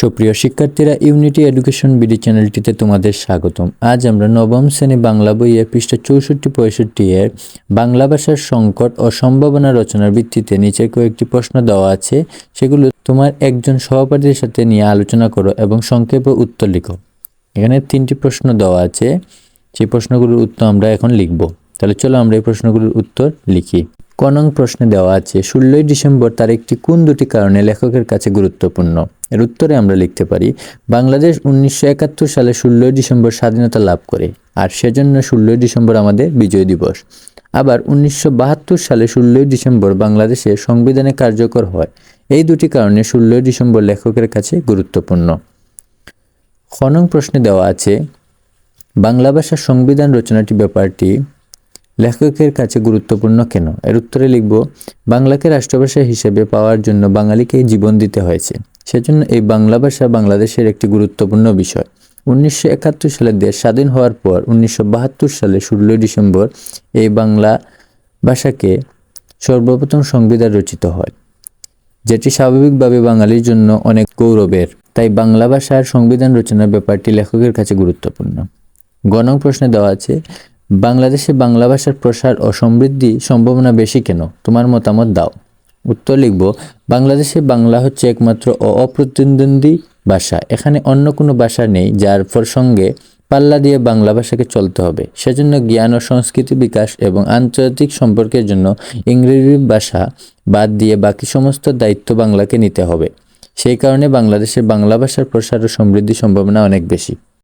সুপ্রিয় শিক্ষার্থীরা unity education BD চ্যানেলটিতে তোমাদের স্বাগতম। আজ আমরা নবম শ্রেণি বাংলা বইয়ে পৃষ্ঠা চৌষট্টি পঁয়ষট্টি এর বাংলা ভাষার সংকট ও সম্ভাবনা রচনার ভিত্তিতে নিচে কয়েকটি প্রশ্ন দেওয়া আছে। সেগুলো তোমার একজন সহপাঠীর সাথে নিয়ে আলোচনা করো এবং সংক্ষেপে উত্তর লিখো। এখানে তিনটি প্রশ্ন দেওয়া আছে। সেই প্রশ্নগুলোর উত্তর আমরা এখন লিখব। তাহলে চলো আমরা এই প্রশ্নগুলোর উত্তর লিখি। ক নং প্রশ্নে দেওয়া আছে, ষোলোই ডিসেম্বর তারিখটি কোন দুটি কারণে লেখকের কাছে গুরুত্বপূর্ণ? এর উত্তরে আমরা লিখতে পারি, বাংলাদেশ উনিশশো একাত্তর সালে ষোলোই ডিসেম্বর স্বাধীনতা লাভ করে, আর সেজন্য ষোলোই ডিসেম্বর আমাদের বিজয় দিবস। আবার উনিশশো বাহাত্তর সালে ষোলোই ডিসেম্বর বাংলাদেশে সংবিধানে কার্যকর হয়, এই দুটি কারণে ষোলোই ডিসেম্বর লেখকের কাছে গুরুত্বপূর্ণ। খনং প্রশ্নে দেওয়া আছে, বাংলা ভাষার সংবিধান রচনাটি ব্যাপারটি লেখকের কাছে গুরুত্বপূর্ণ কেন? এর উত্তরে লিখব, বাংলাকে রাষ্ট্রভাষা হিসেবে পাওয়ার জন্য বাঙালিকে জীবন দিতে হয়েছে। সেজন্য এই বাংলা ভাষা বাংলাদেশের একটি গুরুত্বপূর্ণ বিষয়। উনিশশো একাত্তর সালে দেশ স্বাধীন হওয়ার পর উনিশশো বাহাত্তর সালে ষোলোই ডিসেম্বর এই বাংলা ভাষাকে সর্বপ্রথম সংবিধান রচিত হয়, যেটি স্বাভাবিকভাবে বাঙালির জন্য অনেক গৌরবের। তাই বাংলা ভাষার সংবিধান রচনার ব্যাপারটি লেখকের কাছে গুরুত্বপূর্ণ। গণং প্রশ্নে দেওয়া আছে বাংলাদেশে বাংলা ভাষার প্রসার ও সমৃদ্ধি সম্ভাবনা বেশি কেন? তোমার মতামত দাও। উত্তর লিখব, বাংলাদেশে বাংলা হচ্ছে একমাত্র ও অপ্রতিদ্বন্দ্বী ভাষা। এখানে অন্য কোনো ভাষা নেই যার প্রসঙ্গে পাল্লা দিয়ে বাংলা ভাষাকে চলতে হবে। সেজন্য জ্ঞান ও সংস্কৃতি বিকাশ এবং আন্তর্জাতিক সম্পর্কের জন্য ইংরেজি ভাষা বাদ দিয়ে বাকি সমস্ত দায়িত্ব বাংলাকে নিতে হবে। সেই কারণে বাংলাদেশের বাংলা ভাষার প্রসার ও সমৃদ্ধি সম্ভাবনা অনেক বেশি।